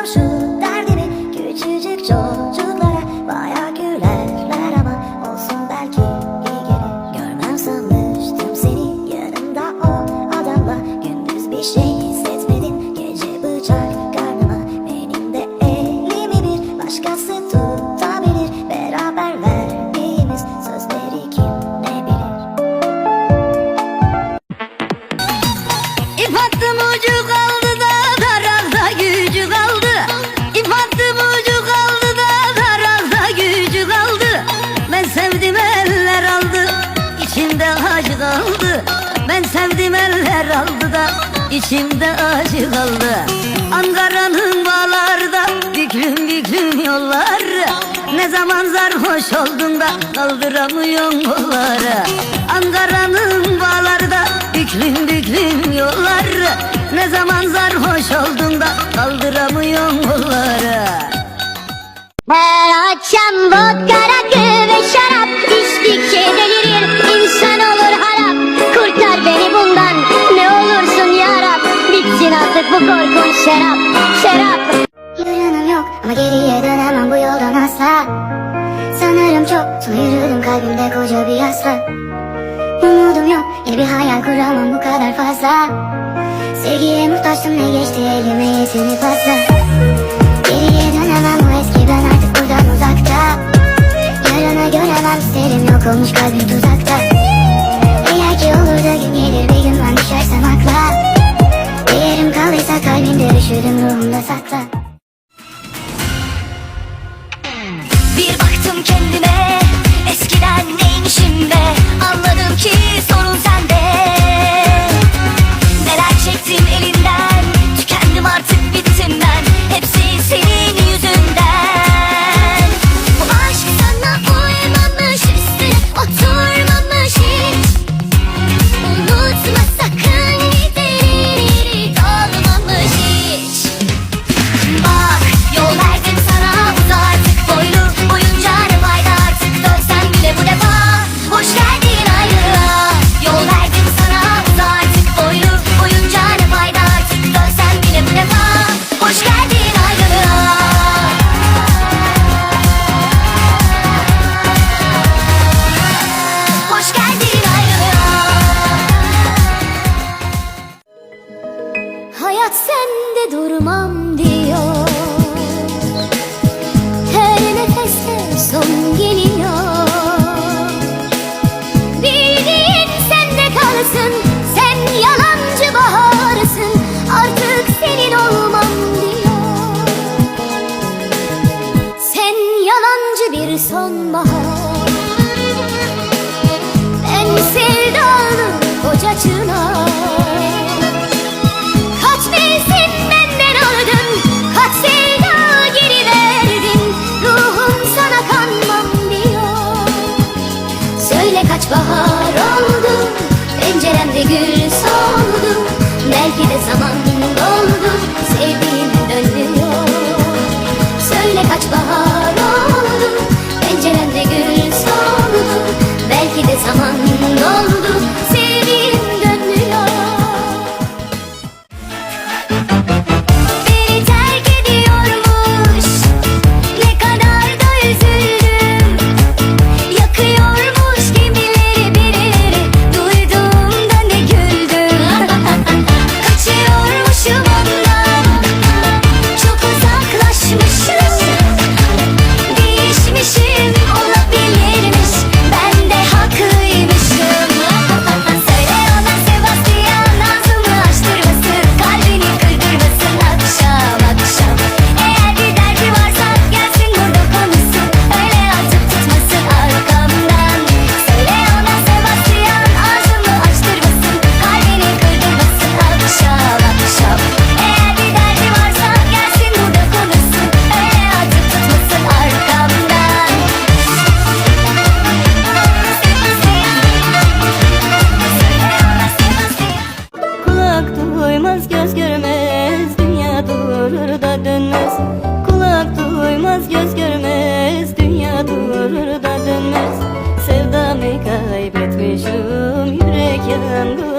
Anlatamam şu derdimi Küçücük çocuklara Baya gülerler ama Olsun belki iyi gelir Görmem sanmıştım seni. Yanımda o adamla Gündüz bir şey hissetmedin. Gece bıçak karnıma Benim de elimi bir başkası içimde acı kaldı. Ankara'nın bağlarda büklüm büklüm yollar. Ne zaman sarhoş oldun da kaldıramıyorsun kolları? Ankara'nın bağlarda büklüm büklüm yollar. Ne zaman sarhoş oldun da kaldıramıyorsun kolları? Her akşam vodka şarap şarap Yarınım yok ama geriye dönemem bu yoldan asla. Sanırım çok sonra yürüdüm kalbimde koca bir yasla Umudum yok yeni bir hayal kuramam bu kadar fazla. Sevgiye muhtaçtım ne geçti elime yetini fazla. Geriye dönemem bu eski ben artık buradan uzakta. Yarına göremem isterim yok olmuş kalbim tuzakta üşürüm ruhumda sakla Bir baktım kendime Hayat sende durmam diyor. Her nefeste son geliyor Belki de zaman kaybetmişim. Yürek yangını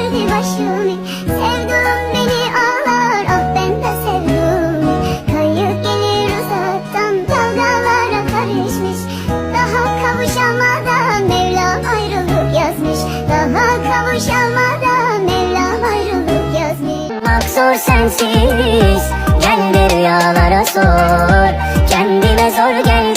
derdi başımı Sevdum beni ağlar ah ben de sevdum Kayıp gelir uzaktan dalgalara karışmış. Daha kavuşamadan Mevlam ayrılık yazmış. Daha kavuşamadan Mevlam ayrılık yazmış. Maksur sensiz Gel rüyalara sor. Kendime zor geldim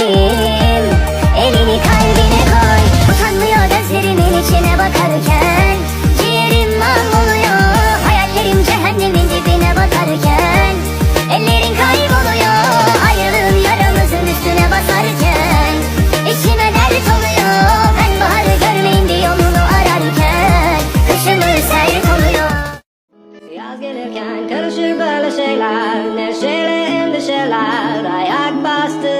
Yaz gelirken karışır böyle şeyler. Neşeyle endişeler ayak bastı.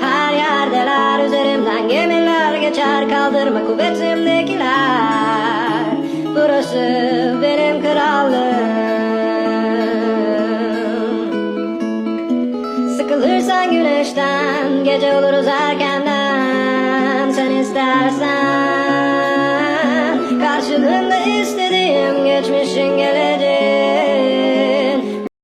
Her yerdeler üzerimden gemiler geçer. Kaldırma kuvvetimdekiler. Burası benim krallığım. Sıkılırsan güneşten Gece oluruz erkenden. Sen istersen